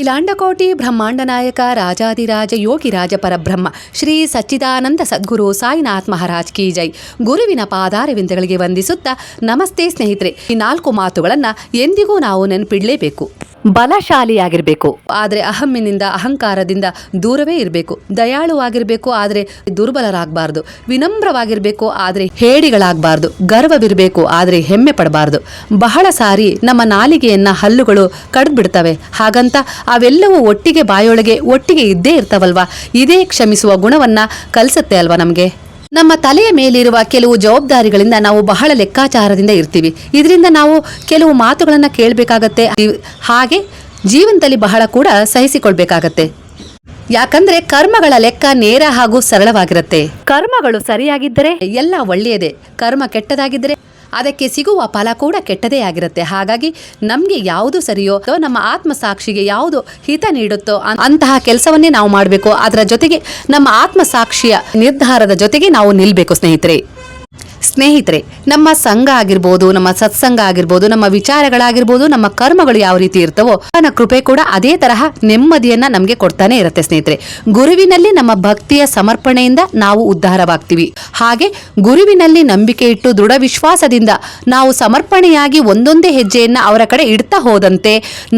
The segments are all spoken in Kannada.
ಇಲಾಂಡಕೋಟಿ ಬ್ರಹ್ಮಾಂಡ ನಾಯಕ ರಾಜಾದಿರಾಜ ಯೋಗಿರಾಜ ಪರಬ್ರಹ್ಮ, ಶ್ರೀ ಸಚ್ಚಿದಾನಂದ ಸದ್ಗುರು ಸಾಯಿನಾಥ್ ಮಹಾರಾಜ್ ಕಿ ಜೈ. ಗುರುವಿನ ಪಾದಾರವಿಂದಗಳಿಗೆ ವಂದಿಸುತ್ತಾ ನಮಸ್ತೆ ಸ್ನೇಹಿತರೆ. ಈ ನಾಲ್ಕು ಮಾತುಗಳನ್ನು ಎಂದಿಗೂ ನಾವು ನೆನಪಿಡಲೇಬೇಕು. ಬಲಶಾಲಿಯಾಗಿರಬೇಕು. ಆದರೆ ಅಹಮ್ಮಿನಿಂದ, ಅಹಂಕಾರದಿಂದ ದೂರವೇ ಇರಬೇಕು. ದಯಾಳುವಾಗಿರಬೇಕು ಆದರೆ ದುರ್ಬಲರಾಗಬಾರ್ದು. ವಿನಮ್ರವಾಗಿರಬೇಕು, ಆದರೆ ಹೇಡಿಗಳಾಗಬಾರ್ದು. ಗರ್ವವಿರಬೇಕು, ಆದರೆ ಹೆಮ್ಮೆ ಪಡಬಾರ್ದು. ಬಹಳ ಸಾರಿ ನಮ್ಮ ನಾಲಿಗೆಯನ್ನ ಹಲ್ಲುಗಳು ಕಡ್ಬಿಡ್ತವೆ ಹಾಗಂತ ಅವೆಲ್ಲವೂ ಒಟ್ಟಿಗೆ ಬಾಯೊಳಗೆ ಒಟ್ಟಿಗೆ ಇದ್ದೇ ಇರ್ತವಲ್ವಾ? ಇದೇ ಕ್ಷಮಿಸುವ ಗುಣವನ್ನ ಕಲಿಸುತ್ತೆ ಅಲ್ವಾ ನಮಗೆ? ನಮ್ಮ ತಲೆಯ ಮೇಲಿರುವ ಕೆಲವು ಜವಾಬ್ದಾರಿಗಳಿಂದ ನಾವು ಬಹಳ ಲೆಕ್ಕಾಚಾರದಿಂದ ಇರ್ತೀವಿ. ಇದರಿಂದ ನಾವು ಕೆಲವು ಮಾತುಗಳನ್ನು ಕೇಳಬೇಕಾಗತ್ತೆ. ಹಾಗೆ ಜೀವನದಲ್ಲಿ ಬಹಳ ಕೂಡ ಸಹಿಸಿಕೊಳ್ಬೇಕಾಗತ್ತೆ. ಯಾಕಂದ್ರೆ ಕರ್ಮಗಳ ಲೆಕ್ಕ ನೇರ ಹಾಗೂ ಸರಳವಾಗಿರುತ್ತೆ. ಕರ್ಮಗಳು ಸರಿಯಾಗಿದ್ದರೆ ಎಲ್ಲ ಒಳ್ಳೆಯದೇ. ಕರ್ಮ ಕೆಟ್ಟದಾಗಿದ್ದರೆ ಅದಕ್ಕೆ ಸಿಗುವ ಫಲ ಕೂಡ ಕೆಟ್ಟದೇ ಆಗಿರುತ್ತೆ. ಹಾಗಾಗಿ ನಮಗೆ ಯಾವುದು ಸರಿಯೋ ಅಥವಾ ನಮ್ಮ ಆತ್ಮಸಾಕ್ಷಿಗೆ ಯಾವುದು ಹಿತ ನೀಡುತ್ತೋ ಅಂತಹ ಕೆಲಸವನ್ನೇ ನಾವು ಮಾಡಬೇಕು. ಅದರ ಜೊತೆಗೆ ನಮ್ಮ ಆತ್ಮಸಾಕ್ಷಿಯ ನಿರ್ಧಾರದ ಜೊತೆಗೆ ನಾವು ನಿಲ್ಲಬೇಕು ಸ್ನೇಹಿತರೆ. ಸ್ನೇಹಿತರೆ, ನಮ್ಮ ಸಂಘ ಆಗಿರ್ಬೋದು, ನಮ್ಮ ಸತ್ಸಂಗ ಆಗಿರ್ಬೋದು, ನಮ್ಮ ವಿಚಾರಗಳಾಗಿರ್ಬೋದು, ನಮ್ಮ ಕರ್ಮಗಳು ಯಾವ ರೀತಿ ಇರ್ತವೋ, ಅವನ ಕೃಪೆ ಕೂಡ ಅದೇ ತರಹ ನೆಮ್ಮದಿಯನ್ನ ನಮಗೆ ಕೊಡ್ತಾನೆ ಇರುತ್ತೆ ಸ್ನೇಹಿತರೆ. ಗುರುವಿನಲ್ಲಿ ನಮ್ಮ ಭಕ್ತಿಯ ಸಮರ್ಪಣೆಯಿಂದ ನಾವು ಉದ್ಧಾರವಾಗ್ತೀವಿ. ಹಾಗೆ ಗುರುವಿನಲ್ಲಿ ನಂಬಿಕೆ ಇಟ್ಟು ದೃಢ ವಿಶ್ವಾಸದಿಂದ ನಾವು ಸಮರ್ಪಣೆಯಾಗಿ ಒಂದೊಂದೇ ಹೆಜ್ಜೆಯನ್ನ ಅವರ ಕಡೆ ಇಡ್ತಾ ಹೋದಂತೆ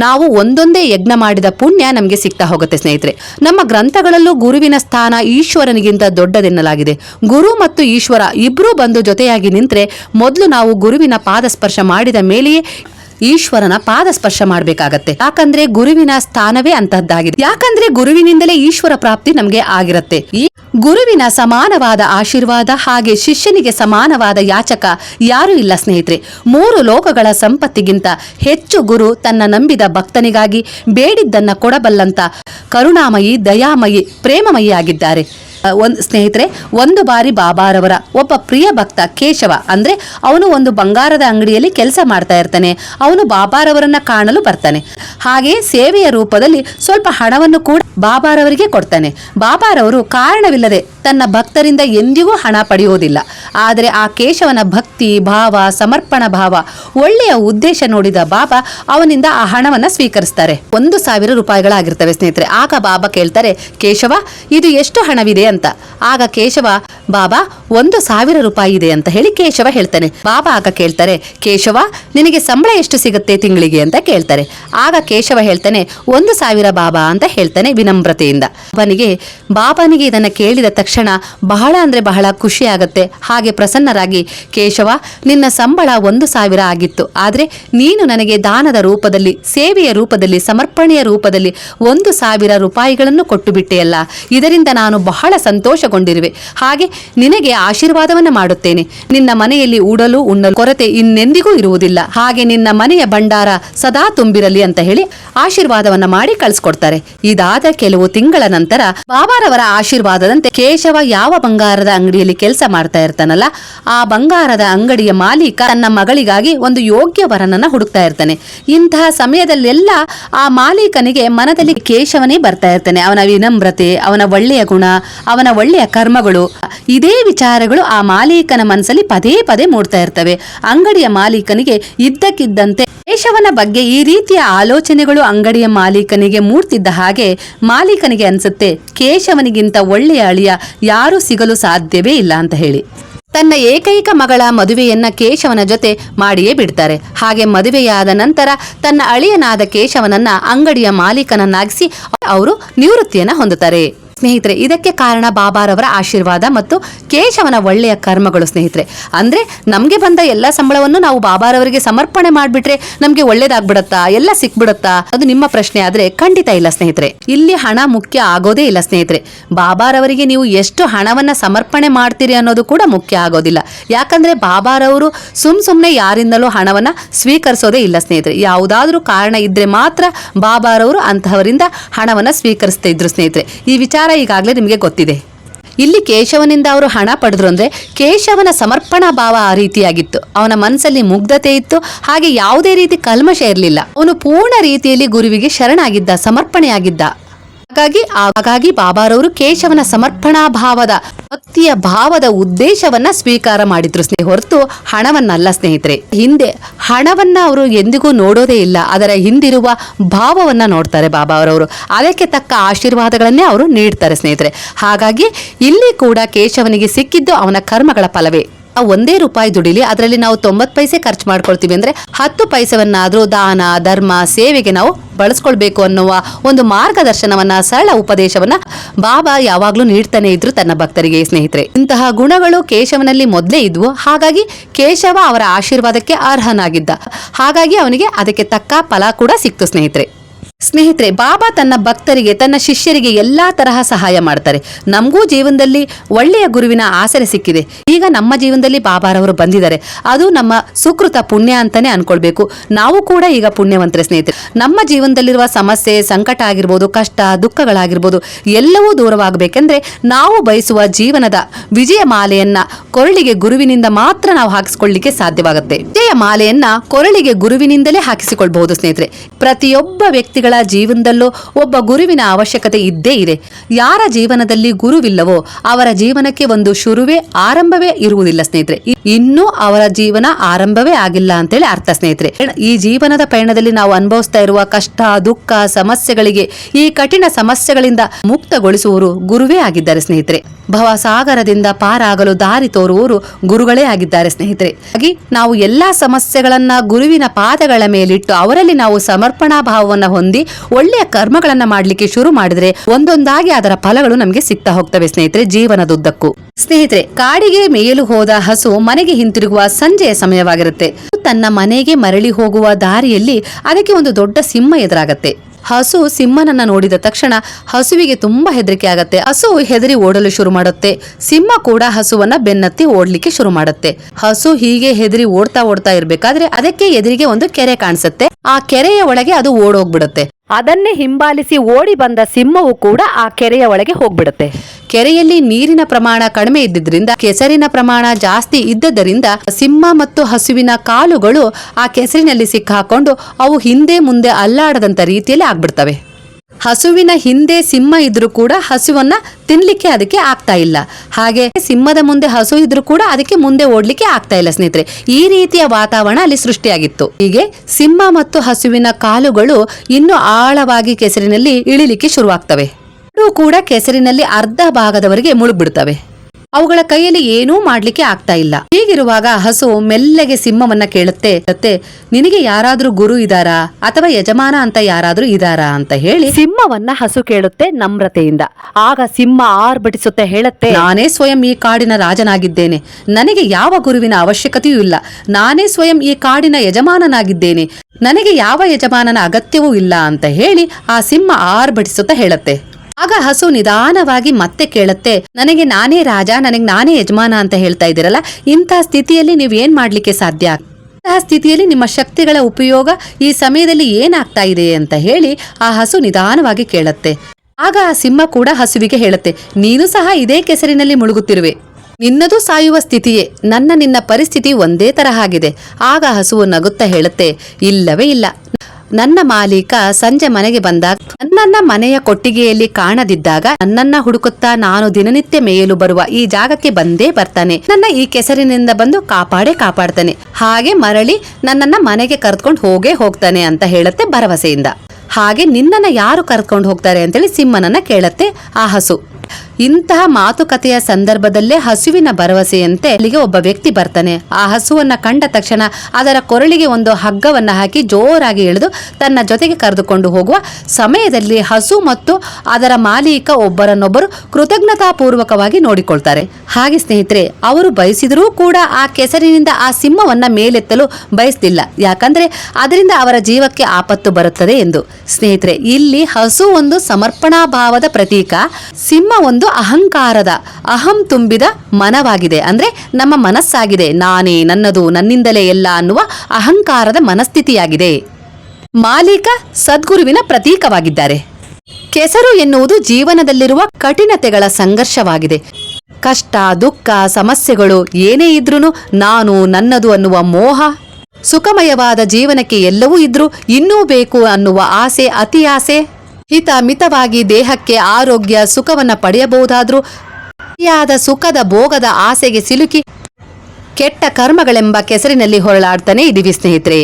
ನಾವು ಒಂದೊಂದೇ ಯಜ್ಞ ಮಾಡಿದ ಪುಣ್ಯ ನಮಗೆ ಸಿಗ್ತಾ ಹೋಗುತ್ತೆ ಸ್ನೇಹಿತರೆ. ನಮ್ಮ ಗ್ರಂಥಗಳಲ್ಲೂ ಗುರುವಿನ ಸ್ಥಾನ ಈಶ್ವರನಿಗಿಂತ ದೊಡ್ಡದೆನ್ನಲಾಗಿದೆ. ಗುರು ಮತ್ತು ಈಶ್ವರ ಇಬ್ಬರೂ ಬಂದು ಜೊತೆಯಾಗಿ ನಿಂತರೆ ಮೊದಲು ನಾವು ಗುರುವಿನ ಪಾದ ಸ್ಪರ್ಶ ಮಾಡಿದ ಮೇಲೆಯೇ ಈಶ್ವರನ ಪಾದ ಸ್ಪರ್ಶ ಮಾಡಬೇಕಾಗತ್ತೆ. ಯಾಕಂದ್ರೆ ಗುರುವಿನ ಸ್ಥಾನವೇ ಅಂತಹದ್ದಾಗಿದೆ. ಯಾಕಂದ್ರೆ ಗುರುವಿನಿಂದಲೇ ಈಶ್ವರ ಪ್ರಾಪ್ತಿ ನಮಗೆ ಆಗಿರುತ್ತೆ. ಈ ಗುರುವಿನ ಸಮಾನವಾದ ಆಶೀರ್ವಾದ ಹಾಗೆ ಶಿಷ್ಯನಿಗೆ ಸಮಾನವಾದ ಯಾಚಕ ಯಾರೂ ಇಲ್ಲ ಸ್ನೇಹಿತರೆ. ಮೂರು ಲೋಕಗಳ ಸಂಪತ್ತಿಗಿಂತ ಹೆಚ್ಚು ಗುರು ತನ್ನ ನಂಬಿದ ಭಕ್ತನಿಗಾಗಿ ಬೇಡಿದ್ದನ್ನ ಕೊಡಬಲ್ಲಂತ ಕರುಣಾಮಯಿ, ದಯಾಮಯಿ, ಪ್ರೇಮಮಯಿ ಆಗಿದ್ದಾರೆ. ಒಂದು ಸ್ನೇಹಿತರೆ, ಒಂದು ಬಾರಿ ಬಾಬಾರವರ, ಒಬ್ಬ ಪ್ರಿಯ ಭಕ್ತ ಕೇಶವ ಅಂದ್ರೆ ಅವನು ಒಂದು ಬಂಗಾರದ ಅಂಗಡಿಯಲ್ಲಿ ಕೆಲಸ ಮಾಡ್ತಾ ಇರ್ತಾನೆ. ಅವನು ಬಾಬಾರವರನ್ನ ಕಾಣಲು ಬರ್ತಾನೆ. ಹಾಗೆ ಸೇವೆಯ ರೂಪದಲ್ಲಿ ಸ್ವಲ್ಪ ಹಣವನ್ನು ಕೂಡ ಬಾಬಾರವರಿಗೆ ಕೊಡ್ತಾನೆ. ಬಾಬಾರವರು ಕಾರಣವಿಲ್ಲದೆ ತನ್ನ ಭಕ್ತರಿಂದ ಎಂದಿಗೂ ಹಣ ಪಡೆಯುವುದಿಲ್ಲ. ಆದರೆ ಆ ಕೇಶವನ ಭಕ್ತಿ, ಭಾವ, ಸಮರ್ಪಣ ಭಾವ, ಒಳ್ಳೆಯ ಉದ್ದೇಶ ನೋಡಿದ ಬಾಬಾ ಅವನಿಂದ ಆ ಹಣವನ್ನ ಸ್ವೀಕರಿಸ್ತಾರೆ. ಒಂದು ಸಾವಿರ ರೂಪಾಯಿಗಳಾಗಿರ್ತವೆ ಸ್ನೇಹಿತರೆ. ಆಗ ಬಾಬಾ ಕೇಳ್ತಾರೆ, ಕೇಶವ, ಇದು ಎಷ್ಟು ಹಣವಿದೆ? ಅಂತ. ಆಗ ಕೇಶವ, ಬಾಬಾ, ಒಂದು ಸಾವಿರ ರೂಪಾಯಿ ಇದೆ ಅಂತ ಹೇಳಿ ಕೇಶವ ಹೇಳ್ತಾನೆ. ಬಾಬಾ ಆಗ ಕೇಳ್ತಾರೆ, ಕೇಶವ, ನಿನಗೆ ಸಂಬಳ ಎಷ್ಟು ಸಿಗುತ್ತೆ ತಿಂಗಳಿಗೆ? ಅಂತ ಕೇಳ್ತಾರೆ. ಆಗ ಕೇಶವ ಹೇಳ್ತಾನೆ, ಒಂದು ಸಾವಿರ ಬಾಬಾ ಅಂತ ಹೇಳ್ತಾನೆ ವಿನಮ್ರತೆಯಿಂದ. ಬಾಬನಿಗೆ ಬಾಬಾನಿಗೆ ಇದನ್ನ ಕೇಳಿದ ತಕ್ಷಣ ಬಹಳ ಅಂದ್ರೆ ಬಹಳ ಖುಷಿ ಆಗುತ್ತೆ. ಹಾಗೆ ಪ್ರಸನ್ನರಾಗಿ, ಕೇಶವ, ನಿನ್ನ ಸಂಬಳ ಒಂದು ಸಾವಿರ ಆಗಿತ್ತು. ಆದರೆ ನೀನು ನನಗೆ ದಾನದ ರೂಪದಲ್ಲಿ, ಸೇವೆಯ ರೂಪದಲ್ಲಿ, ಸಮರ್ಪಣೆಯ ರೂಪದಲ್ಲಿ ಒಂದು ಸಾವಿರ ರೂಪಾಯಿಗಳನ್ನು ಕೊಟ್ಟು ಬಿಟ್ಟೆಯಲ್ಲ ಇದರಿಂದ ನಾನು ಬಹಳ ಸಂತೋಷಗೊಂಡಿರುವೆ. ಹಾಗೆ ನಿನಗೆ ಆಶೀರ್ವಾದವನ್ನ ಮಾಡುತ್ತೇನೆ. ನಿನ್ನ ಮನೆಯಲ್ಲಿ ಉಡಲು ಉಣ್ಣಲು ಕೊರತೆ ಇನ್ನೆಂದಿಗೂ ಇರುವುದಿಲ್ಲ. ಹಾಗೆ ನಿನ್ನ ಮನೆಯ ಭಂಡಾರ ಸದಾ ತುಂಬಿರಲಿ ಅಂತ ಹೇಳಿ ಆಶೀರ್ವಾದವನ್ನ ಮಾಡಿ ಕಳಿಸ್ಕೊಡ್ತಾರೆ. ಇದಾದ ಕೆಲವು ತಿಂಗಳ ನಂತರ ಬಾಬಾರವರ ಆಶೀರ್ವಾದದಂತೆ ಕೇಶವ ಯಾವ ಬಂಗಾರದ ಅಂಗಡಿಯಲ್ಲಿ ಕೆಲಸ ಮಾಡ್ತಾ ಇರ್ತಾನಲ್ಲ, ಆ ಬಂಗಾರದ ಅಂಗಡಿಯ ಮಾಲೀಕ ತನ್ನ ಮಗಳಿಗಾಗಿ ಒಂದು ಯೋಗ್ಯ ವರನನ್ನ ಹುಡುಕ್ತಾ ಇರ್ತಾನೆ. ಇಂತಹ ಸಮಯದಲ್ಲೆಲ್ಲ ಆ ಮಾಲೀಕನಿಗೆ ಮನದಲ್ಲಿ ಕೇಶವನೇ ಬರ್ತಾ ಇರ್ತಾನೆ. ಅವನ ವಿನಮ್ರತೆ, ಅವನ ಒಳ್ಳೆಯ ಗುಣ ಅವನ ಒಳ್ಳೆಯ ಕರ್ಮಗಳು. ಇದೇ ವಿಚಾರಗಳು ಆ ಮಾಲೀಕನ ಮನಸ್ಸಲ್ಲಿ ಪದೇ ಪದೇ ಮೂಡ್ತಾ ಇರ್ತವೆ. ಅಂಗಡಿಯ ಮಾಲೀಕನಿಗೆ ಇದ್ದಕ್ಕಿದ್ದಂತೆ ಕೇಶವನ ಬಗ್ಗೆ ಈ ರೀತಿಯ ಆಲೋಚನೆಗಳು ಅಂಗಡಿಯ ಮಾಲೀಕನಿಗೆ ಮೂಡ್ತಿದ್ದ ಹಾಗೆ ಮಾಲೀಕನಿಗೆ ಅನ್ಸುತ್ತೆ, ಕೇಶವನಿಗಿಂತ ಒಳ್ಳೆಯ ಅಳಿಯ ಯಾರೂ ಸಿಗಲು ಸಾಧ್ಯವೇ ಇಲ್ಲ ಅಂತ ಹೇಳಿ. ತನ್ನ ಏಕೈಕ ಮಗಳ ಮದುವೆಯನ್ನ ಕೇಶವನ ಜೊತೆ ಮಾಡಿಯೇ ಬಿಡ್ತಾರೆ. ಹಾಗೆ ಮದುವೆಯಾದ ನಂತರ ತನ್ನ ಅಳಿಯನಾದ ಕೇಶವನನ್ನ ಅಂಗಡಿಯ ಮಾಲೀಕನನ್ನಾಗಿಸಿ ಅವರು ನಿವೃತ್ತಿಯನ್ನ ಹೊಂದುತ್ತಾರೆ. ಸ್ನೇಹಿತರೆ, ಇದಕ್ಕೆ ಕಾರಣ ಬಾಬಾರವರ ಆಶೀರ್ವಾದ ಮತ್ತು ಕೇಶವನ ಒಳ್ಳೆಯ ಕರ್ಮಗಳು ಸ್ನೇಹಿತರೆ. ಅಂದ್ರೆ ನಮಗೆ ಬಂದ ಎಲ್ಲ ಸಂಬಳವನ್ನು ನಾವು ಬಾಬಾರವರಿಗೆ ಸಮರ್ಪಣೆ ಮಾಡಿಬಿಟ್ರೆ ನಮಗೆ ಒಳ್ಳೇದಾಗ್ಬಿಡತ್ತಾ? ಎಲ್ಲ ಸಿಕ್ಬಿಡತ್ತಾ? ಅದು ನಿಮ್ಮ ಪ್ರಶ್ನೆ, ಆದ್ರೆ ಖಂಡಿತ ಇಲ್ಲ ಸ್ನೇಹಿತರೆ. ಇಲ್ಲಿ ಹಣ ಮುಖ್ಯ ಆಗೋದೇ ಇಲ್ಲ ಸ್ನೇಹಿತರೆ. ಬಾಬಾರವರಿಗೆ ನೀವು ಎಷ್ಟು ಹಣವನ್ನ ಸಮರ್ಪಣೆ ಮಾಡ್ತೀರಿ ಅನ್ನೋದು ಕೂಡ ಮುಖ್ಯ ಆಗೋದಿಲ್ಲ. ಯಾಕಂದ್ರೆ ಬಾಬಾರವರು ಸುಮ್ ಸುಮ್ನೆ ಯಾರಿಂದಲೂ ಹಣವನ್ನ ಸ್ವೀಕರಿಸೋದೇ ಇಲ್ಲ ಸ್ನೇಹಿತರೆ. ಯಾವುದಾದ್ರೂ ಕಾರಣ ಇದ್ರೆ ಮಾತ್ರ ಬಾಬಾರವರು ಅಂತಹವರಿಂದ ಹಣವನ್ನ ಸ್ವೀಕರಿಸ್ತಾ ಇದ್ರು ಸ್ನೇಹಿತರೆ. ಈ ವಿಚಾರ ಈಗಾಗಲೇ ನಿಮಗೆ ಗೊತ್ತಿದೆ. ಇಲ್ಲಿ ಕೇಶವನಿಂದ ಅವರು ಹಣ ಪಡೆದ್ರು ಅಂದ್ರೆ ಕೇಶವನ ಸಮರ್ಪಣಾ ಭಾವ ಆ ರೀತಿಯಾಗಿತ್ತು. ಅವನ ಮನಸ್ಸಲ್ಲಿ ಮುಗ್ಧತೆ ಇತ್ತು, ಹಾಗೆ ಯಾವುದೇ ರೀತಿ ಕಲ್ಮಶ ಇರಲಿಲ್ಲ. ಅವನು ಪೂರ್ಣ ರೀತಿಯಲ್ಲಿ ಗುರುವಿಗೆ ಶರಣಾಗಿದ್ದ, ಸಮರ್ಪಣೆಯಾಗಿದ್ದ. ಹಾಗಾಗಿ ಹಾಗಾಗಿ ಬಾಬಾರವರು ಕೇಶವನ ಸಮರ್ಪಣಾ ಭಾವದ ಭಕ್ತಿಯ ಭಾವದ ಉದ್ದೇಶವನ್ನ ಸ್ವೀಕಾರ ಮಾಡಿದ್ರು ಸ್ನೇಹ, ಹೊರತು ಹಣವನ್ನಲ್ಲ ಸ್ನೇಹಿತರೆ. ಹಿಂದೆ ಹಣವನ್ನ ಅವರು ಎಂದಿಗೂ ನೋಡೋದೇ ಇಲ್ಲ, ಅದರ ಹಿಂದಿರುವ ಭಾವವನ್ನ ನೋಡ್ತಾರೆ ಬಾಬಾ ಅವರವರು ಅದಕ್ಕೆ ತಕ್ಕ ಆಶೀರ್ವಾದಗಳನ್ನೇ ಅವರು ನೀಡ್ತಾರೆ ಸ್ನೇಹಿತರೆ. ಹಾಗಾಗಿ ಇಲ್ಲಿ ಕೂಡ ಕೇಶವನಿಗೆ ಸಿಕ್ಕಿದ್ದು ಅವನ ಕರ್ಮಗಳ ಫಲವೇ. ಒಂದೇ ರೂಪಾಯಿ ದುಡಿಲಿ. ಅದರಲ್ಲಿ ನಾವು ತೊಂಬತ್ತು ಪೈಸೆ ಖರ್ಚು ಮಾಡ್ಕೊಳ್ತೀವಿ ಅಂದ್ರೆ ಹತ್ತು ಪೈಸವನ್ನಾದ್ರೂ ದಾನ, ಧರ್ಮ, ಸೇವೆಗೆ ನಾವು ಬಳಸ್ಕೊಳ್ಬೇಕು ಅನ್ನುವ ಒಂದು ಮಾರ್ಗದರ್ಶನವನ್ನ, ಸರಳ ಉಪದೇಶವನ್ನ ಬಾಬಾ ಯಾವಾಗ್ಲೂ ನೀಡ್ತಾನೆ ಇದ್ರು ತನ್ನ ಭಕ್ತರಿಗೆ ಸ್ನೇಹಿತರೆ. ಇಂತಹ ಗುಣಗಳು ಕೇಶವನಲ್ಲಿ ಮೊದಲೇ ಇದ್ವು. ಹಾಗಾಗಿ ಕೇಶವ ಅವರ ಆಶೀರ್ವಾದಕ್ಕೆ ಅರ್ಹನಾಗಿದ್ದ. ಹಾಗಾಗಿ ಅವನಿಗೆ ಅದಕ್ಕೆ ತಕ್ಕ ಫಲ ಕೂಡ ಸಿಕ್ತು ಸ್ನೇಹಿತರೆ. ಸ್ನೇಹಿತರೆ, ಬಾಬಾ ತನ್ನ ಭಕ್ತರಿಗೆ, ತನ್ನ ಶಿಷ್ಯರಿಗೆ ಎಲ್ಲಾ ತರಹ ಸಹಾಯ ಮಾಡ್ತಾರೆ. ನಮಗೂ ಜೀವನದಲ್ಲಿ ಒಳ್ಳೆಯ ಗುರುವಿನ ಆಸರೆ ಸಿಕ್ಕಿದೆ. ಈಗ ನಮ್ಮ ಜೀವನದಲ್ಲಿ ಬಾಬಾರವರು ಬಂದಿದ್ದಾರೆ. ಅದು ನಮ್ಮ ಸುಕೃತ ಪುಣ್ಯ ಅಂತಾನೆ ಅನ್ಕೊಳ್ಬೇಕು. ನಾವು ಕೂಡ ಈಗ ಪುಣ್ಯವಂತರೆ ಸ್ನೇಹಿತರೆ. ನಮ್ಮ ಜೀವನದಲ್ಲಿರುವ ಸಮಸ್ಯೆ, ಸಂಕಟ ಆಗಿರ್ಬೋದು, ಕಷ್ಟ, ದುಃಖಗಳಾಗಿರ್ಬೋದು, ಎಲ್ಲವೂ ದೂರವಾಗಬೇಕೆಂದ್ರೆ ನಾವು ಬಯಸುವ ಜೀವನದ ವಿಜಯ ಮಾಲೆಯನ್ನ ಕೊರಳಿಗೆ ಗುರುವಿನಿಂದ ಮಾತ್ರ ನಾವು ಹಾಕಿಸಿಕೊಳ್ಳಿಕ್ಕೆ ಸಾಧ್ಯವಾಗುತ್ತೆ. ವಿಜಯ ಮಾಲೆಯನ್ನ ಕೊರಳಿಗೆ ಗುರುವಿನಿಂದಲೇ ಹಾಕಿಸಿಕೊಳ್ಬಹುದು ಸ್ನೇಹಿತರೆ. ಪ್ರತಿಯೊಬ್ಬ ವ್ಯಕ್ತಿಗಳ ಜೀವನದಲ್ಲೂ ಒಬ್ಬ ಗುರುವಿನ ಅವಶ್ಯಕತೆ ಇದ್ದೇ ಇದೆ. ಯಾರ ಜೀವನದಲ್ಲಿ ಗುರುವಿಲ್ಲವೋ ಅವರ ಜೀವನಕ್ಕೆ ಒಂದು ಶುರುವೇ ಆರಂಭವೇ ಇರುವುದಿಲ್ಲ ಸ್ನೇಹಿತರೆ. ಇನ್ನೂ ಅವರ ಜೀವನ ಆರಂಭವೇ ಆಗಿಲ್ಲ ಅಂತೇಳಿ ಅರ್ಥ ಸ್ನೇಹಿತರೆ. ಈ ಜೀವನದ ಪಯಣದಲ್ಲಿ ನಾವು ಅನುಭವಿಸ್ತಾ ಇರುವ ಕಷ್ಟ, ದುಃಖ, ಸಮಸ್ಯೆಗಳಿಗೆ ಈ ಕಠಿಣ ಸಮಸ್ಯೆಗಳಿಂದ ಮುಕ್ತಗೊಳಿಸುವವರು ಗುರುವೇ ಆಗಿದ್ದಾರೆ ಸ್ನೇಹಿತರೆ. ಭವಸಾಗರದಿಂದ ಪಾರಾಗಲು ದಾರಿ ತೋರುವವರು ಗುರುಗಳೇ ಆಗಿದ್ದಾರೆ ಸ್ನೇಹಿತರೆ. ಹಾಗೆ ನಾವು ಎಲ್ಲಾ ಸಮಸ್ಯೆಗಳನ್ನ ಗುರುವಿನ ಪಾದಗಳ ಮೇಲಿಟ್ಟು ಅವರಲ್ಲಿ ನಾವು ಸಮರ್ಪಣಾ ಭಾವವನ್ನ ಹೊಂದಿ ಒಳ್ಳೆಯ ಕರ್ಮಗಳನ್ನ ಮಾಡ್ಲಿಕ್ಕೆ ಶುರು ಮಾಡಿದ್ರೆ ಒಂದೊಂದಾಗಿ ಅದರ ಫಲಗಳು ನಮಗೆ ಸಿಗ್ತಾ ಹೋಗ್ತವೆ ಸ್ನೇಹಿತರೆ ಜೀವನದುದ್ದಕ್ಕೂ. ಸ್ನೇಹಿತರೆ, ಕಾಡಿಗೆ ಮೇಯಲು ಹೋದ ಹಸು ಮನೆಗೆ ಹಿಂತಿರುಗುವ ಸಂಜೆಯ ಸಮಯವಾಗಿರುತ್ತೆ. ತನ್ನ ಮನೆಗೆ ಮರಳಿ ಹೋಗುವ ದಾರಿಯಲ್ಲಿ ಅದಕ್ಕೆ ಒಂದು ದೊಡ್ಡ ಸಿಂಹ ಎದುರಾಗತ್ತೆ. ಹಸು ಸಿಂಹನನ್ನ ನೋಡಿದ ತಕ್ಷಣ ಹಸುವಿಗೆ ತುಂಬಾ ಹೆದರಿಕೆ ಆಗತ್ತೆ. ಹಸು ಹೆದರಿ ಓಡಲು ಶುರು ಮಾಡುತ್ತೆ. ಸಿಂಹ ಕೂಡ ಹಸುವನ್ನ ಬೆನ್ನತ್ತಿ ಓಡ್ಲಿಕ್ಕೆ ಶುರು ಮಾಡುತ್ತೆ. ಹಸು ಹೀಗೆ ಹೆದರಿ ಓಡ್ತಾ ಓಡ್ತಾ ಇರ್ಬೇಕಾದ್ರೆ ಅದಕ್ಕೆ ಎದುರಿಗೆ ಒಂದು ಕೆರೆ ಕಾಣಿಸುತ್ತೆ. ಆ ಕೆರೆಯ ಒಳಗೆ ಅದು ಓಡೋಗ್ಬಿಡುತ್ತೆ. ಅದನ್ನೇ ಹಿಂಬಾಲಿಸಿ ಓಡಿ ಬಂದ ಸಿಂಹವು ಕೂಡ ಆ ಕೆರೆಯ ಒಳಗೆ ಹೋಗ್ಬಿಡುತ್ತೆ. ಕೆರೆಯಲ್ಲಿ ನೀರಿನ ಪ್ರಮಾಣ ಕಡಿಮೆ ಇದ್ದಿದ್ರಿಂದ, ಕೆಸರಿನ ಪ್ರಮಾಣ ಜಾಸ್ತಿ ಇದ್ದದರಿಂದ ಸಿಂಹ ಮತ್ತು ಹಸುವಿನ ಕಾಲುಗಳು ಆ ಕೆಸರಿನಲ್ಲಿ ಸಿಕ್ಕಾಕೊಂಡು ಅವು ಹಿಂದೆ ಮುಂದೆ ಅಲ್ಲಾಡದಂತ ರೀತಿಯಲ್ಲಿ ಆಗ್ಬಿಡ್ತವೆ. ಹಸುವಿನ ಹಿಂದೆ ಸಿಂಹ ಇದ್ರೂ ಕೂಡ ಹಸುವನ್ನ ತಿನ್ಲಿಕ್ಕೆ ಅದಕ್ಕೆ ಆಗ್ತಾ ಇಲ್ಲ. ಹಾಗೆ ಸಿಂಹದ ಮುಂದೆ ಹಸು ಇದ್ರೂ ಕೂಡ ಅದಕ್ಕೆ ಮುಂದೆ ಓಡ್ಲಿಕ್ಕೆ ಆಗ್ತಾ ಇಲ್ಲ ಸ್ನೇಹಿತರೆ. ಈ ರೀತಿಯ ವಾತಾವರಣ ಅಲ್ಲಿ ಸೃಷ್ಟಿಯಾಗಿತ್ತು. ಹೀಗೆ ಸಿಂಹ ಮತ್ತು ಹಸುವಿನ ಕಾಲುಗಳು ಇನ್ನು ಆಳವಾಗಿ ಕೆಸರಿನಲ್ಲಿ ಇಳಿಲಿಕ್ಕೆ ಶುರುವಾಗ್ತವೆ. ಕೂಡ ಕೆಸರಿನಲ್ಲಿ ಅರ್ಧ ಭಾಗದವರೆಗೆ ಮುಳುಗ್ಬಿಡ್ತವೆ. ಅವುಗಳ ಕೈಯಲ್ಲಿ ಏನೂ ಮಾಡ್ಲಿಕ್ಕೆ ಆಗ್ತಾ ಇಲ್ಲ. ಹೀಗಿರುವಾಗ ಹಸು ಮೆಲ್ಲಗೆ ಸಿಂಹವನ್ನ ಕೇಳುತ್ತೆ ಮತ್ತೆ ನಿನಗೆ ಯಾರಾದ್ರೂ ಗುರು ಇದಾರಾ ಅಥವಾ ಯಜಮಾನ ಅಂತ ಯಾರಾದ್ರೂ ಇದಾರಾ ಅಂತ ಹೇಳಿ ಸಿಂಹವನ್ನ ಹಸು ಕೇಳುತ್ತೆ ನಮ್ರತೆಯಿಂದ. ಆಗ ಸಿಂಹ ಆರ್ಭಟಿಸುತ್ತೆ ಹೇಳುತ್ತೆ ನಾನೇ ಸ್ವಯಂ ಈ ಕಾಡಿನ ರಾಜನಾಗಿದ್ದೇನೆ. ನನಗೆ ಯಾವ ಗುರುವಿನ ಅವಶ್ಯಕತೆಯೂ ಇಲ್ಲ. ನಾನೇ ಸ್ವಯಂ ಈ ಕಾಡಿನ ಯಜಮಾನನಾಗಿದ್ದೇನೆ. ನನಗೆ ಯಾವ ಯಜಮಾನನ ಅಗತ್ಯವೂ ಇಲ್ಲ ಅಂತ ಹೇಳಿ ಆ ಸಿಂಹ ಆರ್ಭಟಿಸುತ್ತಾ ಹೇಳುತ್ತೆ. ಆಗ ಹಸು ನಿಧಾನವಾಗಿ ಮತ್ತೆ ಕೇಳುತ್ತೆ, ನನಗೆ ನಾನೇ ರಾಜ, ನನಗೆ ನಾನೇ ಯಜಮಾನ ಅಂತ ಹೇಳ್ತಾ ಇದ್ದೀರಲ್ಲ ಇಂತಹ ಸ್ಥಿತಿಯಲ್ಲಿ ನೀವು ಏನ್ ಮಾಡ್ಲಿಕ್ಕೆ ಸಾಧ್ಯ? ಇಂತಹ ಸ್ಥಿತಿಯಲ್ಲಿ ನಿಮ್ಮ ಶಕ್ತಿಗಳ ಉಪಯೋಗ ಈ ಸಮಯದಲ್ಲಿ ಏನಾಗ್ತಾ ಇದೆ ಅಂತ ಹೇಳಿ ಆ ಹಸು ನಿಧಾನವಾಗಿ ಕೇಳುತ್ತೆ. ಆಗ ಆ ಸಿಂಹ ಕೂಡ ಹಸುವಿಗೆ ಹೇಳುತ್ತೆ, ನೀನು ಸಹ ಇದೇ ಕೆಸರಿನಲ್ಲಿ ಮುಳುಗುತ್ತಿರುವೆ. ನಿನ್ನದು ಸಾಯುವ ಸ್ಥಿತಿಯೇ, ನನ್ನ ನಿನ್ನ ಪರಿಸ್ಥಿತಿ ಒಂದೇ ತರಹ ಆಗಿದೆ. ಆಗ ಹಸುವು ನಗುತ್ತಾ ಹೇಳುತ್ತೆ, ಇಲ್ಲವೇ ಇಲ್ಲ. ನನ್ನ ಮಾಲೀಕ ಸಂಜೆ ಮನೆಗೆ ಬಂದಾಗ ನನ್ನನ್ನ ಮನೆಯ ಕೊಟ್ಟಿಗೆಯಲ್ಲಿ ಕಾಣದಿದ್ದಾಗ ನನ್ನನ್ನ ಹುಡುಕುತ್ತಾ ನಾನು ದಿನನಿತ್ಯ ಮೇಯಲು ಬರುವ ಈ ಜಾಗಕ್ಕೆ ಬಂದೇ ಬರ್ತಾನೆ. ನನ್ನ ಈ ಕೆಸರಿನಿಂದ ಬಂದು ಕಾಪಾಡೇ ಕಾಪಾಡ್ತಾನೆ. ಹಾಗೆ ಮರಳಿ ನನ್ನನ್ನ ಮನೆಗೆ ಕರೆದುಕೊಂಡು ಹೋಗೇ ಹೋಗ್ತಾನೆ ಅಂತ ಹೇಳುತ್ತೆ ಭರವಸೆಯಿಂದ. ಹಾಗೆ ನಿನ್ನನ್ನ ಯಾರು ಕರ್ಕೊಂಡು ಹೋಗ್ತಾರೆ ಅಂತೇಳಿ ಸಿಂಹನನ್ನ ಕೇಳತ್ತೆ ಆ ಇಂತಹ ಮಾತುಕತೆಯ ಸಂದರ್ಭದಲ್ಲೇ ಹಸುವಿನ ಭರವಸೆಯಂತೆ ಅಲ್ಲಿಗೆ ಒಬ್ಬ ವ್ಯಕ್ತಿ ಬರ್ತಾನೆ. ಆ ಹಸುವನ್ನ ಕಂಡ ತಕ್ಷಣ ಅದರ ಕೊರಳಿಗೆ ಒಂದು ಹಗ್ಗವನ್ನ ಹಾಕಿ ಜೋರಾಗಿ ಎಳೆದು ತನ್ನ ಜೊತೆಗೆ ಕರೆದುಕೊಂಡು ಹೋಗುವ ಸಮಯದಲ್ಲಿ ಹಸು ಮತ್ತು ಅದರ ಮಾಲೀಕ ಒಬ್ಬರನ್ನೊಬ್ಬರು ಕೃತಜ್ಞತಾಪೂರ್ವಕವಾಗಿ ನೋಡಿಕೊಳ್ತಾರೆ. ಹಾಗೆ ಸ್ನೇಹಿತರೆ, ಅವರು ಬಯಸಿದರೂ ಕೂಡ ಆ ಕೆಸರಿನಿಂದ ಆ ಸಿಂಹವನ್ನ ಮೇಲೆತ್ತಲು ಬಯಸಲಿಲ್ಲ ಯಾಕಂದ್ರೆ ಅದರಿಂದ ಅವರ ಜೀವಕ್ಕೆ ಆಪತ್ತು ಬರುತ್ತದೆ ಎಂದು. ಸ್ನೇಹಿತರೆ, ಇಲ್ಲಿ ಹಸು ಒಂದು ಸಮರ್ಪಣಾ ಭಾವದ ಪ್ರತೀಕ, ಸಿಂಹ ಒಂದು ಅಹಂಕಾರದ, ಅಹಂ ತುಂಬಿದ ಮನವಾಗಿದೆ. ಅಂದ್ರೆ ನಮ್ಮ ಮನಸ್ಸಾಗಿದೆ. ನಾನೇ, ನನ್ನದು, ನನ್ನಿಂದಲೇ ಎಲ್ಲ ಅನ್ನುವ ಅಹಂಕಾರದ ಮನಸ್ಥಿತಿಯಾಗಿದೆ. ಮಾಲೀಕ ಸದ್ಗುರುವಿನ ಪ್ರತೀಕವಾಗಿದ್ದಾರೆ. ಕೆಸರು ಎನ್ನುವುದು ಜೀವನದಲ್ಲಿರುವ ಕಠಿಣತೆಗಳ ಸಂಘರ್ಷವಾಗಿದೆ. ಕಷ್ಟ, ದುಃಖ, ಸಮಸ್ಯೆಗಳು ಏನೇ ಇದ್ರೂ ನಾನು, ನನ್ನದು ಅನ್ನುವ ಮೋಹ, ಸುಖಮಯವಾದ ಜೀವನಕ್ಕೆ ಎಲ್ಲವೂ ಇದ್ರೂ ಇನ್ನೂ ಬೇಕು ಅನ್ನುವ ಆಸೆ, ಅತಿ ಆಸೆ ಹಿತ ಮಿತವಾಗಿ ದೇಹಕ್ಕೆ ಆರೋಗ್ಯ ಸುಖವನ್ನು ಪಡೆಯಬಹುದಾದರೂ ಅತಿಯಾದ ಸುಖದ ಭೋಗದ ಆಸೆಗೆ ಸಿಲುಕಿ ಕೆಟ್ಟ ಕರ್ಮಗಳೆಂಬ ಕೆಸರಿನಲ್ಲಿ ಹೊರಳಾಡ್ತಾನೆ ಇದೀವಿ ಸ್ನೇಹಿತರೆ.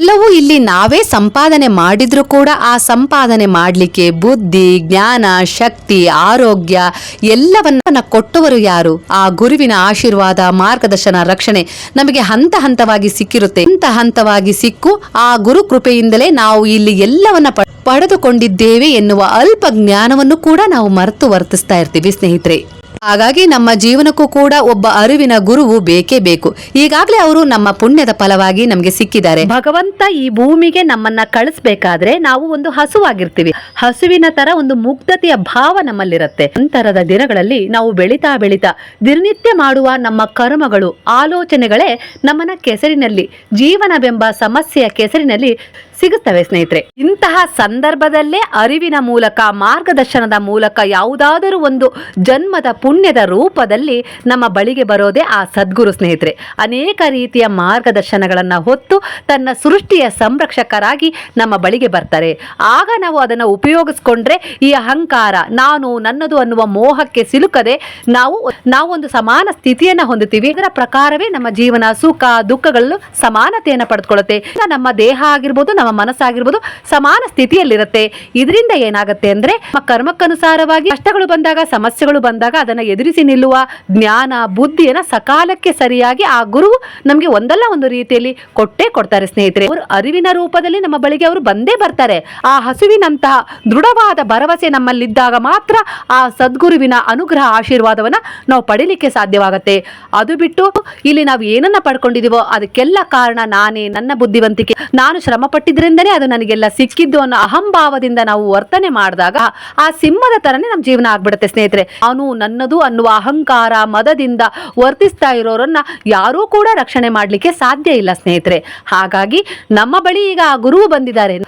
ಎಲ್ಲವೂ ಇಲ್ಲಿ ನಾವೇ ಸಂಪಾದನೆ ಮಾಡಿದ್ರೂ ಕೂಡ ಆ ಸಂಪಾದನೆ ಮಾಡಲಿಕ್ಕೆ ಬುದ್ಧಿ, ಜ್ಞಾನ, ಶಕ್ತಿ, ಆರೋಗ್ಯ ಎಲ್ಲವನ್ನ ಕೊಟ್ಟವರು ಯಾರು? ಆ ಗುರುವಿನ ಆಶೀರ್ವಾದ, ಮಾರ್ಗದರ್ಶನ, ರಕ್ಷಣೆ ನಮಗೆ ಹಂತ ಹಂತವಾಗಿ ಸಿಕ್ಕಿರುತ್ತೆ. ಹಂತ ಹಂತವಾಗಿ ಸಿಕ್ಕು ಆ ಗುರು ಕೃಪೆಯಿಂದಲೇ ನಾವು ಇಲ್ಲಿ ಎಲ್ಲವನ್ನ ಪಡೆದುಕೊಂಡಿದ್ದೇವೆ ಎನ್ನುವ ಅಲ್ಪ ಜ್ಞಾನವನ್ನು ಕೂಡ ನಾವು ಮರೆತು ವರ್ತಿಸ್ತಾ ಇರ್ತೀವಿ ಸ್ನೇಹಿತರೆ. ಹಾಗಾಗಿ ನಮ್ಮ ಜೀವನಕ್ಕೂ ಕೂಡ ಒಬ್ಬ ಅರಿವಿನ ಗುರುವು ಬೇಕೇ ಬೇಕು. ಈಗಾಗಲೇ ಅವರು ನಮ್ಮ ಪುಣ್ಯದ ಫಲವಾಗಿ ನಮಗೆ ಸಿಕ್ಕಿದ್ದಾರೆ. ಭಗವಂತ ಈ ಭೂಮಿಗೆ ನಮ್ಮನ್ನ ಕಳಿಸ್ಬೇಕಾದ್ರೆ ನಾವು ಒಂದು ಹಸುವಾಗಿರ್ತೀವಿ. ಹಸುವಿನ ತರ ಒಂದು ಮುಗ್ಧತೆಯ ಭಾವ ನಮ್ಮಲ್ಲಿರುತ್ತೆ. ನಂತರದ ದಿನಗಳಲ್ಲಿ ನಾವು ಬೆಳಿತಾ ಬೆಳಿತಾ ದಿನನಿತ್ಯ ಮಾಡುವ ನಮ್ಮ ಕರ್ಮಗಳು, ಆಲೋಚನೆಗಳೇ ನಮ್ಮನ್ನ ಕೆಸರಿನಲ್ಲಿ, ಜೀವನವೆಂಬ ಸಮಸ್ಯೆಯ ಕೆಸರಿನಲ್ಲಿ ಸಿಗುತ್ತವೆ ಸ್ನೇಹಿತರೆ. ಇಂತಹ ಸಂದರ್ಭದಲ್ಲೇ ಅರಿವಿನ ಮೂಲಕ, ಮಾರ್ಗದರ್ಶನದ ಮೂಲಕ ಯಾವುದಾದರೂ ಒಂದು ಜನ್ಮದ ಪುಣ್ಯದ ರೂಪದಲ್ಲಿ ನಮ್ಮ ಬಳಿಗೆ ಬರೋದೇ ಆ ಸದ್ಗುರು ಸ್ನೇಹಿತರೆ. ಅನೇಕ ರೀತಿಯ ಮಾರ್ಗದರ್ಶನಗಳನ್ನು ಹೊತ್ತು ತನ್ನ ಸೃಷ್ಟಿಯ ಸಂರಕ್ಷಕರಾಗಿ ನಮ್ಮ ಬಳಿಗೆ ಬರ್ತಾರೆ. ಆಗ ನಾವು ಅದನ್ನು ಉಪಯೋಗಿಸ್ಕೊಂಡ್ರೆ ಈ ಅಹಂಕಾರ, ನಾನು ನನ್ನದು ಅನ್ನುವ ಮೋಹಕ್ಕೆ ಸಿಲುಕದೆ ನಾವು, ನಾವೊಂದು ಸಮಾನ ಸ್ಥಿತಿಯನ್ನು ಹೊಂದುತ್ತೀವಿ. ಇದರ ಪ್ರಕಾರವೇ ನಮ್ಮ ಜೀವನ ಸುಖ ದುಃಖಗಳು ಸಮಾನತೆಯನ್ನು ಪಡೆದುಕೊಳ್ಳುತ್ತೆ. ನಮ್ಮ ದೇಹ ಆಗಿರ್ಬೋದು, ನಮ್ಮ ಮನಸ್ಸಾಗಿರ್ಬೋದು ಸಮಾನ ಸ್ಥಿತಿಯಲ್ಲಿರುತ್ತೆ. ಇದರಿಂದ ಏನಾಗುತ್ತೆ ಅಂದ್ರೆ ನಮ್ಮ ಕರ್ಮಕ್ಕನುಸಾರವಾಗಿ ಕಷ್ಟಗಳು ಬಂದಾಗ, ಸಮಸ್ಯೆಗಳು ಬಂದಾಗ ಅದನ್ನ ಎದುರಿಸಿ ನಿಲ್ಲುವ ಜ್ಞಾನ, ಬುದ್ಧಿಯನ್ನ ಸಕಾಲಕ್ಕೆ ಸರಿಯಾಗಿ ಆ ಗುರು ನಮಗೆ ಒಂದಲ್ಲ ಒಂದು ರೀತಿಯಲ್ಲಿ ಕೊಟ್ಟೇ ಕೊಡ್ತಾರೆ ಸ್ನೇಹಿತರೆ. ಅವರು ಅರಿವಿನ ರೂಪದಲ್ಲಿ ನಮ್ಮ ಬಳಿಗೆ ಅವರು ಬಂದೇ ಬರ್ತಾರೆ. ಆ ಹಸುವಿನಂತಹ ದೃಢವಾದ ಭರವಸೆ ನಮ್ಮಲ್ಲಿದ್ದಾಗ ಮಾತ್ರ ಆ ಸದ್ಗುರುವಿನ ಅನುಗ್ರಹ ಆಶೀರ್ವಾದವನ್ನ ನಾವು ಪಡೀಲಿಕ್ಕೆ ಸಾಧ್ಯವಾಗುತ್ತೆ. ಅದು ಬಿಟ್ಟು ಇಲ್ಲಿ ನಾವು ಏನನ್ನ ಪಡ್ಕೊಂಡಿದೀವೋ ಅದಕ್ಕೆಲ್ಲ ಕಾರಣ ನಾನೇ, ನನ್ನ ಬುದ್ಧಿವಂತಿಕೆ. ನಾನು ಶ್ರಮ ಪಟ್ಟಿದ್ರಿಂದನೇ ಅದು ನನಗೆಲ್ಲ ಸಿಕ್ಕಿದ್ದು ಅನ್ನೋ ಅಹಂಭಾವದಿಂದ ನಾವು ವರ್ತನೆ ಮಾಡಿದಾಗ ಆ ಸಿಂಹದ ತರನೇ ನಮ್ಮ ಜೀವನ ಆಗ್ಬಿಡುತ್ತೆ ಸ್ನೇಹಿತರೆ. ಅವನು ನನ್ನದು ಅನ್ನುವ ಅಹಂಕಾರ, ಮದದಿಂದ ವರ್ತಿಸ್ತಾ ಇರೋರನ್ನ ಯಾರೂ ಕೂಡ ರಕ್ಷಣೆ ಮಾಡಲಿಕ್ಕೆ ಸಾಧ್ಯ ಇಲ್ಲ ಸ್ನೇಹಿತರೆ. ಹಾಗಾಗಿ ನಮ್ಮ ಬಳಿ ಈಗ ಆ ಗುರುವು ಬಂದಿದ್ದಾರೆ.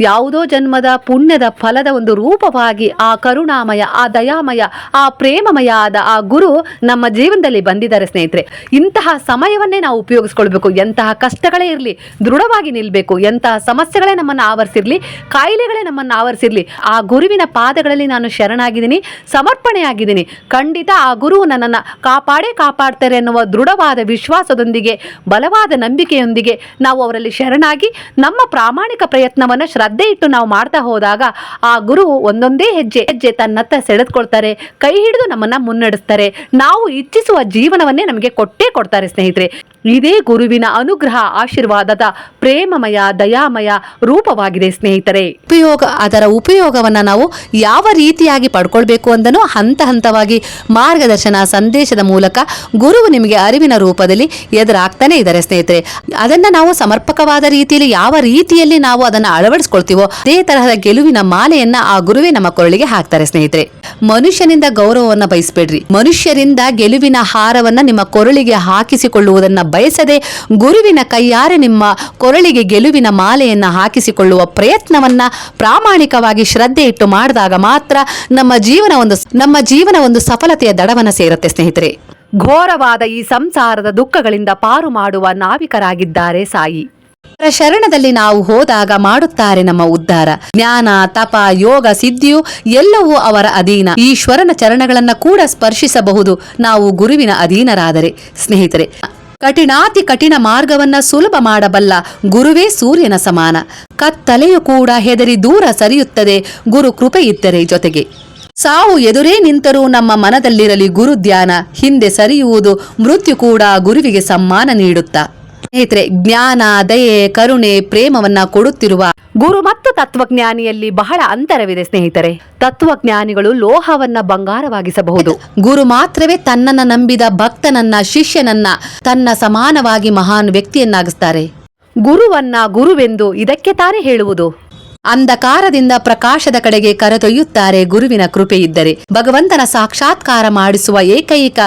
ಯಾವುದೋ ಜನ್ಮದ ಪುಣ್ಯದ ಫಲದ ಒಂದು ರೂಪವಾಗಿ ಆ ಕರುಣಾಮಯ, ಆ ದಯಾಮಯ, ಆ ಪ್ರೇಮಮಯ ಆದ ಆ ಗುರು ನಮ್ಮ ಜೀವನದಲ್ಲಿ ಬಂದಿದ್ದಾರೆ ಸ್ನೇಹಿತರೆ. ಇಂತಹ ಸಮಯವನ್ನೇ ನಾವು ಉಪಯೋಗಿಸ್ಕೊಳ್ಬೇಕು. ಎಂತಹ ಕಷ್ಟಗಳೇ ಇರಲಿ, ದೃಢವಾಗಿ ನಿಲ್ಲಬೇಕು ಎಂತಹ ಸಮಸ್ಯೆಗಳೇ ನಮ್ಮನ್ನು ಆವರಿಸಿರಲಿ, ಕಾಯಿಲೆಗಳೇ ನಮ್ಮನ್ನು ಆವರಿಸಿರಲಿ, ಆ ಗುರುವಿನ ಪಾದಗಳಲ್ಲಿ ನಾನು ಶರಣಾಗಿದ್ದೀನಿ, ಸಮರ್ಪಣೆಯಾಗಿದ್ದೀನಿ. ಖಂಡಿತ ಆ ಗುರು ನನ್ನನ್ನು ಕಾಪಾಡೇ ಕಾಪಾಡ್ತಾರೆ ಎನ್ನುವ ದೃಢವಾದ ವಿಶ್ವಾಸದೊಂದಿಗೆ, ಬಲವಾದ ನಂಬಿಕೆಯೊಂದಿಗೆ ನಾವು ಅವರಲ್ಲಿ ಶರಣಾಗಿ ನಮ್ಮ ಪ್ರಾಮಾಣಿಕ ಪ್ರಯತ್ನವನ್ನು ಶ್ರದ್ಧೆ ಇಟ್ಟು ನಾವು ಮಾಡ್ತಾ ಹೋದಾಗ ಆ ಗುರು ಒಂದೊಂದೇ ಹೆಜ್ಜೆ ಹೆಜ್ಜೆ ತನ್ನತ್ತ ಸೆಳೆದುಕೊಳ್ತಾರೆ, ಕೈ ಹಿಡಿದು ನಮ್ಮನ್ನ ಮುನ್ನಡೆಸ್ತಾರೆ. ನಾವು ಇಚ್ಛಿಸುವ ಜೀವನವನ್ನೇ ನಮಗೆ ಕೊಟ್ಟೇ ಕೊಡ್ತಾರೆ ಸ್ನೇಹಿತರೆ. ಇದೇ ಗುರುವಿನ ಅನುಗ್ರಹ, ಆಶೀರ್ವಾದದ ಪ್ರೇಮಮಯ, ದಯಾಮಯ ರೂಪವಾಗಿದೆ ಸ್ನೇಹಿತರೆ. ಉಪಯೋಗ, ಅದರ ಉಪಯೋಗವನ್ನ ನಾವು ಯಾವ ರೀತಿಯಾಗಿ ಪಡ್ಕೊಳ್ಬೇಕು ಅಂದನು ಹಂತ ಹಂತವಾಗಿ ಮಾರ್ಗದರ್ಶನ, ಸಂದೇಶದ ಮೂಲಕ ಗುರುವು ನಿಮಗೆ ಅರಿವಿನ ರೂಪದಲ್ಲಿ ಎದುರಾಗ್ತಾನೆ ಇದ್ದಾರೆ ಸ್ನೇಹಿತರೆ. ಅದನ್ನ ನಾವು ಸಮರ್ಪಕವಾದ ರೀತಿಯಲ್ಲಿ, ಯಾವ ರೀತಿಯಲ್ಲಿ ನಾವು ಅದನ್ನ ಅಳವಡಿಸ್ಕೊಳ್ತೀವೋ ಅದೇ ತರಹದ ಗೆಲುವಿನ ಮಾಲೆಯನ್ನ ಆ ಗುರುವೇ ನಮ್ಮ ಕೊರಳಿಗೆ ಹಾಕ್ತಾರೆ ಸ್ನೇಹಿತರೆ. ಮನುಷ್ಯನಿಂದ ಗೌರವವನ್ನ ಬಯಸಬೇಡ್ರಿ. ಮನುಷ್ಯರಿಂದ ಗೆಲುವಿನ ಹಾರವನ್ನ ನಿಮ್ಮ ಕೊರಳಿಗೆ ಹಾಕಿಸಿಕೊಳ್ಳುವುದನ್ನ ಬಯಸದೆ ಗುರುವಿನ ಕೈಯಾರೆ ನಿಮ್ಮ ಕೊರಳಿಗೆ ಗೆಲುವಿನ ಮಾಲೆಯನ್ನ ಹಾಕಿಸಿಕೊಳ್ಳುವ ಪ್ರಯತ್ನವನ್ನ ಪ್ರಾಮಾಣಿಕವಾಗಿ ಶ್ರದ್ಧೆ ಇಟ್ಟು ಮಾಡಿದಾಗ ಮಾತ್ರ ನಮ್ಮ ಜೀವನ ಒಂದು ನಮ್ಮ ಜೀವನ ಒಂದು ಸಫಲತೆಯ ದಡವನ್ನ ಸೇರುತ್ತೆ ಸ್ನೇಹಿತರೆ. ಘೋರವಾದ ಈ ಸಂಸಾರದ ದುಃಖಗಳಿಂದ ಪಾರು ಮಾಡುವ ನಾವಿಕರಾಗಿದ್ದಾರೆ ಸಾಯಿ. ಶರಣದಲ್ಲಿ ನಾವು ಹೋದಾಗ ಮಾಡುತ್ತಾರೆ ನಮ್ಮ ಉದ್ಧಾರ. ಜ್ಞಾನ, ತಪ, ಯೋಗ, ಸಿದ್ಧಿಯು ಎಲ್ಲವೂ ಅವರ ಅಧೀನ. ಈಶ್ವರನ ಚರಣಗಳನ್ನ ಕೂಡ ಸ್ಪರ್ಶಿಸಬಹುದು. ನಾವು ಗುರುವಿನ ಅಧೀನರಾದರೆ. ಸ್ನೇಹಿತರೆ, ಕಠಿಣಾತಿ ಕಠಿಣ ಮಾರ್ಗವನ್ನ ಸುಲಭ ಮಾಡಬಲ್ಲ ಗುರುವೇ ಸೂರ್ಯನ ಸಮಾನ. ಕತ್ತಲೆಯು ಕೂಡ ಹೆದರಿ ದೂರ ಸರಿಯುತ್ತದೆ. ಗುರು ಕೃಪೆ ಇದ್ದರೆ ಜೊತೆಗೆ. ಸಾವು ಎದುರೇ ನಿಂತರೂ ನಮ್ಮ ಮನದಲ್ಲಿರಲಿ ಗುರು ಧ್ಯಾನ ಹಿಂದೆ ಸರಿಯುವುದು ಮೃತ್ಯು ಕೂಡ ಗುರುವಿಗೆ ಸಮ್ಮಾನ ನೀಡುತ್ತಾ. ಸ್ನೇಹಿತರೆ ಜ್ಞಾನ ದಯೆ ಕರುಣೆ ಪ್ರೇಮವನ್ನ ಕೊಡುತ್ತಿರುವ ಗುರು ಮತ್ತು ತತ್ವಜ್ಞಾನಿಯಲ್ಲಿ ಬಹಳ ಅಂತರವಿದೆ ಸ್ನೇಹಿತರೆ. ತತ್ವಜ್ಞಾನಿಗಳು ಲೋಹವನ್ನ ಬಂಗಾರವಾಗಿಸಬಹುದು. ಗುರು ಮಾತ್ರವೇ ತನ್ನನ್ನ ನಂಬಿದ ಭಕ್ತನನ್ನ ಶಿಷ್ಯನನ್ನ ತನ್ನ ಸಮಾನವಾಗಿ ಮಹಾನ್ ವ್ಯಕ್ತಿಯನ್ನಾಗಿಸ್ತಾರೆ. ಗುರುವನ್ನ ಗುರುವೆಂದು ಇದಕ್ಕೆ ತಾನೇ ಹೇಳುವುದು. ಅಂಧಕಾರದಿಂದ ಪ್ರಕಾಶದ ಕಡೆಗೆ ಕರೆದೊಯ್ಯುತ್ತಾರೆ ಗುರುವಿನ ಕೃಪೆ ಇದ್ದರೆ ಭಗವಂತನ ಸಾಕ್ಷಾತ್ಕಾರ ಮಾಡಿಸುವ ಏಕೈಕ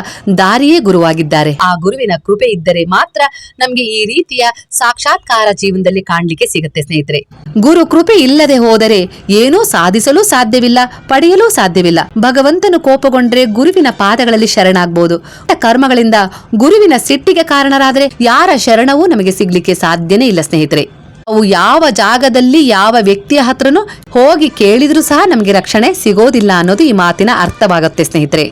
ದಾರಿಯೇ ಗುರುವಾಗಿದ್ದಾರೆ. ಆ ಗುರುವಿನ ಕೃಪೆ ಇದ್ದರೆ ಮಾತ್ರ ನಮ್ಗೆ ಈ ರೀತಿಯ ಸಾಕ್ಷಾತ್ಕಾರ ಜೀವನದಲ್ಲಿ ಕಾಣಲಿಕ್ಕೆ ಸಿಗುತ್ತೆ ಸ್ನೇಹಿತರೆ. ಗುರು ಕೃಪೆ ಇಲ್ಲದೆ ಹೋದರೆ ಏನೂ ಸಾಧಿಸಲು ಸಾಧ್ಯವಿಲ್ಲ, ಪಡೆಯಲು ಸಾಧ್ಯವಿಲ್ಲ. ಭಗವಂತನು ಕೋಪಗೊಂಡ್ರೆ ಗುರುವಿನ ಪಾದಗಳಲ್ಲಿ ಶರಣಾಗಬಹುದು ಕರ್ಮಗಳಿಂದ ಗುರುವಿನ ಸಿಟ್ಟಿಗೆ ಕಾರಣರಾದರೆ ಯಾರ ಶರಣವೂ ನಮಗೆ ಸಿಗ್ಲಿಕ್ಕೆ ಸಾಧ್ಯನೇ ಇಲ್ಲ ಸ್ನೇಹಿತರೆ. ಅವು ಯಾವ ಜಾಗದಲ್ಲಿ ಯಾವ ವ್ಯಕ್ತಿಯ ಹತ್ರನೂ ಹೋಗಿ ಕೇಳಿದ್ರೂ ಸಹ ನಮಗೆ ರಕ್ಷಣೆ ಸಿಗೋದಿಲ್ಲ ಅನ್ನೋದು ಈ ಮಾತಿನ ಅರ್ಥವಾಗುತ್ತೆ ಸ್ನೇಹಿತರೆ.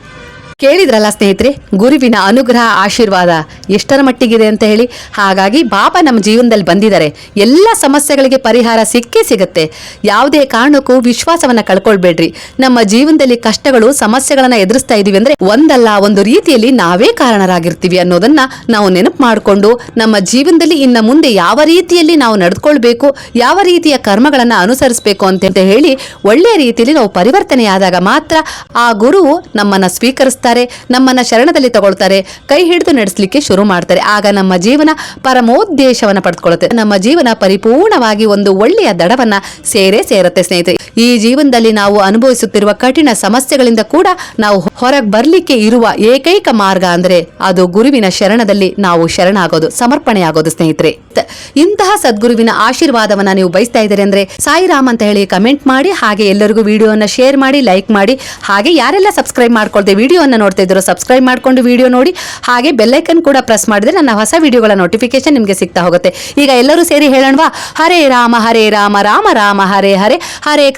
ಕೇಳಿದ್ರಲ್ಲ ಸ್ನೇಹಿತರೆ, ಗುರುವಿನ ಅನುಗ್ರಹ, ಆಶೀರ್ವಾದ ಎಷ್ಟರ ಮಟ್ಟಿಗಿದೆ ಅಂತ ಹೇಳಿ. ಹಾಗಾಗಿ ಬಾಬಾ ನಮ್ಮ ಜೀವನದಲ್ಲಿ ಬಂದಿದ್ದಾರೆ. ಎಲ್ಲ ಸಮಸ್ಯೆಗಳಿಗೆ ಪರಿಹಾರ ಸಿಕ್ಕೇ ಸಿಗುತ್ತೆ. ಯಾವುದೇ ಕಾರಣಕ್ಕೂ ವಿಶ್ವಾಸವನ್ನ ಕಳ್ಕೊಳ್ಬೇಡ್ರಿ. ನಮ್ಮ ಜೀವನದಲ್ಲಿ ಕಷ್ಟಗಳು, ಸಮಸ್ಯೆಗಳನ್ನ ಎದುರಿಸ್ತಾ ಇದೀವಿ ಅಂದ್ರೆ ಒಂದಲ್ಲ, ಒಂದು ರೀತಿಯಲ್ಲಿ ನಾವೇ ಕಾರಣರಾಗಿರ್ತೀವಿ ಅನ್ನೋದನ್ನ ನಾವು ನೆನಪು ಮಾಡಿಕೊಂಡು, ನಮ್ಮ ಜೀವನದಲ್ಲಿ ಇನ್ನ ಮುಂದೆ ಯಾವ ರೀತಿಯಲ್ಲಿ ನಾವು ನಡೆದುಕೊಳ್ಬೇಕು ಯಾವ ರೀತಿಯ ಕರ್ಮಗಳನ್ನ ಅನುಸರಿಸಬೇಕು ಅಂತ ಹೇಳಿ ಒಳ್ಳೆಯ ರೀತಿಯಲ್ಲಿ ನಾವು ಪರಿವರ್ತನೆಯಾದಾಗ ಮಾತ್ರ ಆ ಗುರುವು ನಮ್ಮನ್ನ ಸ್ವೀಕರಿಸ್ತಾರೆ ನಮ್ಮನ್ನ ಶರಣದಲ್ಲಿ ತಗೊಳ್ತಾರೆ, ಕೈ ಹಿಡಿದು ನಡೆಸಲಿಕ್ಕೆ ಶುರು ಮಾಡ್ತಾರೆ. ಆಗ ನಮ್ಮ ಜೀವನ ಪರಮೋದ್ದೇಶವನ್ನ ಪಡೆದುಕೊಳ್ಳುತ್ತೆ. ನಮ್ಮ ಜೀವನ ಪರಿಪೂರ್ಣವಾಗಿ ಒಂದು ಒಳ್ಳೆಯ ದಡವನ್ನ ಸೇರೇ ಸೇರುತ್ತೆ ಸ್ನೇಹಿತರೆ. ಈ ಜೀವನದಲ್ಲಿ ನಾವು ಅನುಭವಿಸುತ್ತಿರುವ ಕಠಿಣ ಸಮಸ್ಯೆಗಳಿಂದ ಕೂಡ ನಾವು ಹೊರಗೆ ಬರಲಿಕ್ಕೆ ಇರುವ ಏಕೈಕ ಮಾರ್ಗ ಅಂದ್ರೆ ಅದು ಗುರುವಿನ ಶರಣದಲ್ಲಿ ನಾವು ಶರಣಾಗೋದು ಸಮರ್ಪಣೆ ಆಗೋದು ಸ್ನೇಹಿತರೆ. ಇಂತಹ ಸದ್ಗುರುವಿನ ಆಶೀರ್ವಾದವನ್ನ ನೀವು ಬಯಸ್ತಾ ಇದ್ದೀರಿ ಅಂದ್ರೆ ಸಾಯಿರಾಮ್ ಅಂತ ಹೇಳಿ ಕಮೆಂಟ್ ಮಾಡಿ, ಹಾಗೆ ಎಲ್ಲರಿಗೂ ವಿಡಿಯೋನ ಶೇರ್ ಮಾಡಿ ಲೈಕ್ ಮಾಡಿ, ಹಾಗೆ ಯಾರೆಲ್ಲ ಸಬ್ಸ್ಕ್ರೈಬ್ ಮಾಡ್ಕೊಳ್ತೇವೆ ವಿಡಿಯೋನ ನೋಡ್ತಾ ಇದ್ರು ಸಬ್ಸ್ಕ್ರೈಬ್ ಮಾಡ್ಕೊಂಡು ವಿಡಿಯೋ ನೋಡಿ, ಹಾಗೆ ಬೆಲ್ಲೈಕನ್ ಕೂಡ ಪ್ರೆಸ್ ಮಾಡಿದ್ರೆ ನನ್ನ ಹೊಸ ವಿಡಿಯೋಗಳ ನೋಟಿಫಿಕೇಶನ್ ನಿಮಗೆ ಸಿಗ್ತಾ ಹೋಗುತ್ತೆ. ಈಗ ಎಲ್ಲರೂ ಸೇರಿ ಹೇಳೋಣವಾ? ಹರೇ ರಾಮ ಹರೇ ರಾಮ ರಾಮ ರಾಮ, ಹರೇ ಹರೇ ಹರೇ